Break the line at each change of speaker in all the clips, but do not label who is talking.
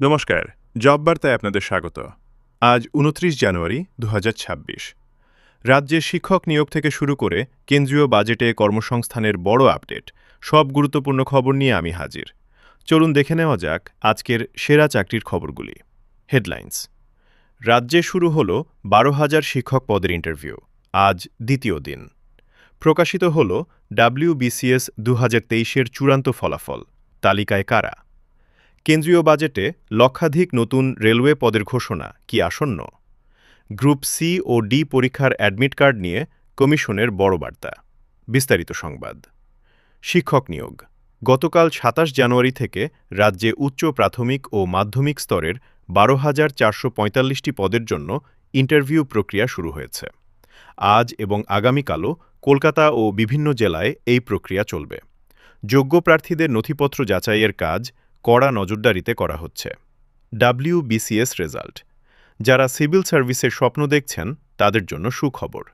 নমস্কার, জব বার্তায় আপনাদের স্বাগত। আজ উনত্রিশ জানুয়ারি দু হাজার ছাব্বিশ। রাজ্যে শিক্ষক নিয়োগ থেকে শুরু করে কেন্দ্রীয় বাজেটে কর্মসংস্থানের বড় আপডেট, সব গুরুত্বপূর্ণ খবর নিয়ে আমি হাজির। চলুন দেখে নেওয়া যাক আজকের সেরা চাকরির খবরগুলি। হেডলাইন্স। রাজ্যে শুরু হল বারো হাজার শিক্ষক পদের ইন্টারভিউ, আজ দ্বিতীয় দিন। প্রকাশিত হল ডাব্লিউবিসিএস দু হাজার চূড়ান্ত ফলাফল, তালিকায় কারা? কেন্দ্রীয় বাজেটে লক্ষাধিক নতুন রেলওয়ে পদের ঘোষণা কি আসন্ন? গ্রুপ সি ও ডি পরীক্ষার অ্যাডমিট কার্ড নিয়ে কমিশনের বড় বার্তা। বিস্তারিত সংবাদ। শিক্ষক নিয়োগ। গতকাল সাতাশ জানুয়ারি থেকে রাজ্যে উচ্চ প্রাথমিক ও মাধ্যমিক স্তরের বারো হাজার চারশো পঁয়তাল্লিশটি পদের জন্য ইন্টারভিউ প্রক্রিয়া শুরু হয়েছে। আজ এবং আগামীকালও কলকাতা ও বিভিন্ন জেলায় এই প্রক্রিয়া চলবে। যোগ্য প্রার্থীদের নথিপত্র যাচাইয়ের কাজ কড়া নজরদারিতে করা হচ্ছে। WBCS result. যারা সিভিল সার্ভিসের স্বপ্ন দেখছেন, তাদের জন্য সুখবর।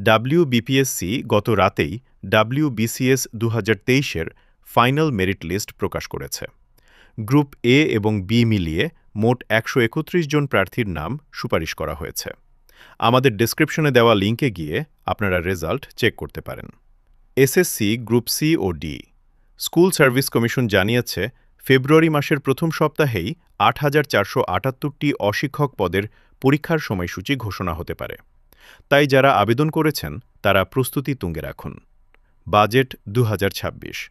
ডাব্লিউবিপিএসসি গত রাতেই ডাব্লিউবিসিএস দু হাজার ফাইনাল মেরিট লিস্ট প্রকাশ করেছে। গ্রুপ এ এবং বি মিলিয়ে মোট একশো একত্রিশ জন প্রার্থীর নাম সুপারিশ করা হয়েছে। আমাদের ডেসক্রিপশনে দেওয়া লিঙ্কে গিয়ে আপনারা রেজাল্ট চেক করতে পারেন। এসএসসি গ্রুপ সি ও ডি। স্কুল সার্ভিস কমিশন জানিয়েছে ফেব্রুয়ারি মাসের প্রথম সপ্তাহেই আট হাজার চারশো আটাত্তরটি অশিক্ষক পদের পরীক্ষার সময়সূচি ঘোষণা হতে পারে। তাই যারা আবেদন করেছেন, তারা প্রস্তুতি তুঙ্গে রাখুন। বাজেট দু হাজার ছাব্বিশ।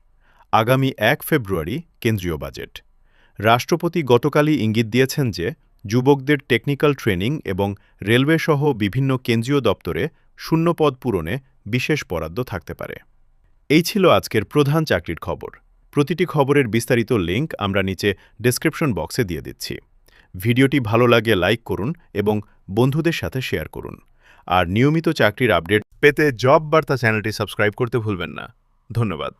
আগামী এক ফেব্রুয়ারি কেন্দ্রীয় বাজেট। রাষ্ট্রপতি গতকালই ইঙ্গিত দিয়েছেন যে, যুবকদের টেকনিক্যাল ট্রেনিং এবং রেলওয়ে সহ বিভিন্ন কেন্দ্রীয় দপ্তরে শূন্যপদ পূরণে বিশেষ বরাদ্দ থাকতে পারে। এই ছিল আজকের প্রধান চাকরির খবর। প্রতিটি খবরের বিস্তারিত লিঙ্ক আমরা নিচে ডেসক্রিপশন বক্সে দিয়ে দিচ্ছি। ভিডিওটি ভালো লাগে লাইক করুন এবং বন্ধুদের সাথে শেয়ার করুন। আর নিয়মিত চাকরির আপডেট পেতে জব বার্তা চ্যানেলটি সাবস্ক্রাইব করতে ভুলবেন না। ধন্যবাদ।